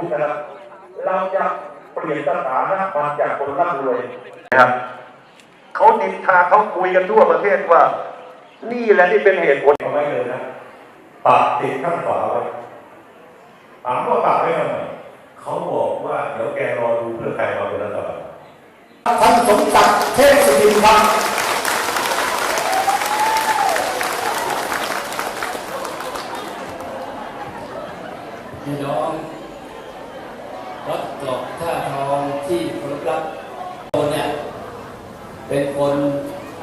ผมนะครับ เราจะเปลี่ยนสถานะมันจากคนร่ำรวยนะครับเขานินทาเขาคุยกันทั่วประเทศว่า นี่แหละที่เป็นเหตุผลไม่เลยนะปากติดข้างฝาไว้ถามว่าปากไว้ทำไมเขาบอกว่าเดี๋ยวแกรอดูเพื่อใครมาเป็นรัฐบาลท่านสมศักดิ์เทพสุทินครับพี่น้อง วัดเกาะท่าทองที่ครพรักคนเนี่ยเป็นคน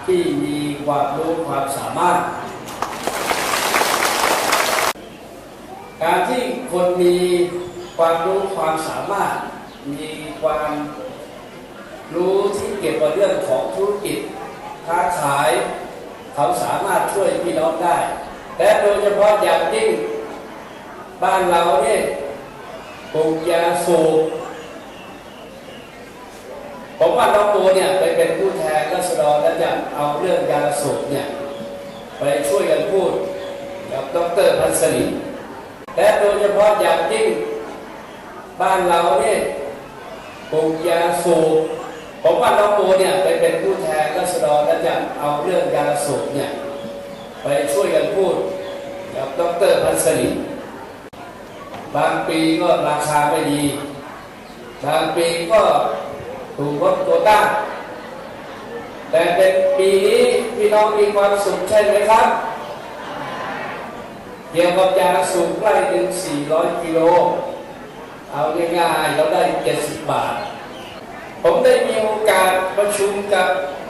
ที่มีความรู้ความสามารถ การที่คนมีความรู้ความสามารถ มีความรู้ที่เกี่ยวกับเรื่องของธุรกิจค้าขาย เขาสามารถช่วยพี่น้องได้ และโดยเฉพาะอย่างยิ่งบ้านเราเนี่ย ปลูกยาสูบผมว่าน้องโมเนี่ยไปเป็นผู้แทนรัษฎรแล้วจะเอาเรื่องยาสูบเนี่ยไปช่วยกันพูดกับดรพันศรีและโดยเฉพาะอย่างยิ่งบ้านเราเนี่ยปลูกยาสูบผมว่าน้องโมเนี่ยไปเป็นผู้แทนรัษฎรแล้วจะเอาเรื่องยาสูบเนี่ยไปช่วยกันพูดกับดรพันศรี บางปีก็ราคาไม่ดี บางปีก็ถูกลดตัวตั้งแต่เป็นปีนี้พี่น้องมีความสุขใช่ไหมครับเกี่ยวกับยาสูบไล่หนึ่ง400 กิโล เอาง่ายๆเราได้ 70 บาท ผมได้มีโอกาสประชุมกับ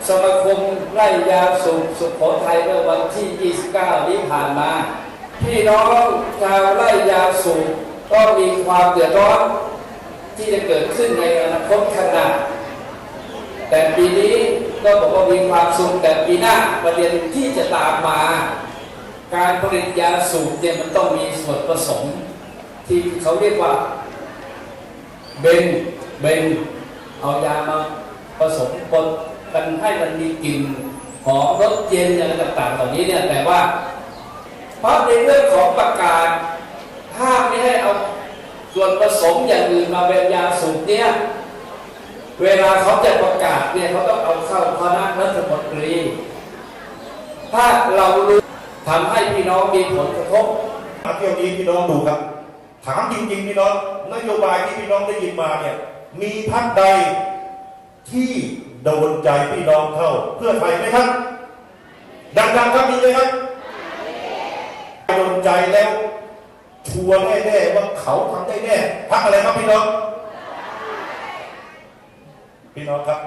สมาคมไล่ยาสูบสุขโขทัยเมื่อวันที่ 29 นี้ผ่านมา พี่น้องชาวไล่ยาสูบก็มีความเดือดร้อนที่จะเกิดขึ้นในอนาคตข้างหน้าแต่ปีนี้ก็บอกว่ามีความสุขแต่ปีหน้าประเด็นที่จะตามมา การผลิตยาสูบเนี่ยมันต้องมีส่วนผสม ที่เขาเรียกว่าเบนเบนเอายามาผสมปนกันให้มันมีกลิ่นหอมรสเย็นอะไรต่างๆเหล่านี้เนี่ยแต่ว่า เพราะในเรื่องของประกาศห้ามไม่ให้เอาส่วนผสมอย่างอื่นมาเป็นยาสูบเนี่ยเวลาเขาจะประกาศเนี่ยเขาต้องเอาเข้าคณะรัฐมนตรี ถ้าเรารู้ทำให้พี่น้องมีผลกระทบเที่ยวนี้พี่น้องดูครับ ถามจริงๆพี่น้องนโยบายที่พี่น้องได้ยินมาเนี่ยมีพักใดที่โดนใจพี่น้องเท่า เพื่อไทยไหมครับดังๆครับมีไหมครับ ใจแล้วชัวร์แน่ๆว่าเขาทำได้แน่พักอะไรครับพี่น้อง พี่น้องครับ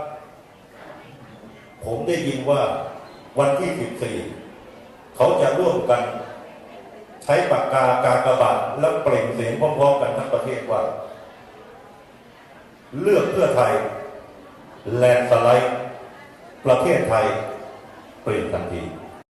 ผมได้ยินว่าวันที่14เขาจะร่วมกัน ใช้ปากกากากระบาทแล้วเปล่งเสียงพร้อมๆกันทั้งประเทศว่า เลือกเพื่อไทย แลนด์สไลด์ ประเทศไทย เปลี่ยนทันที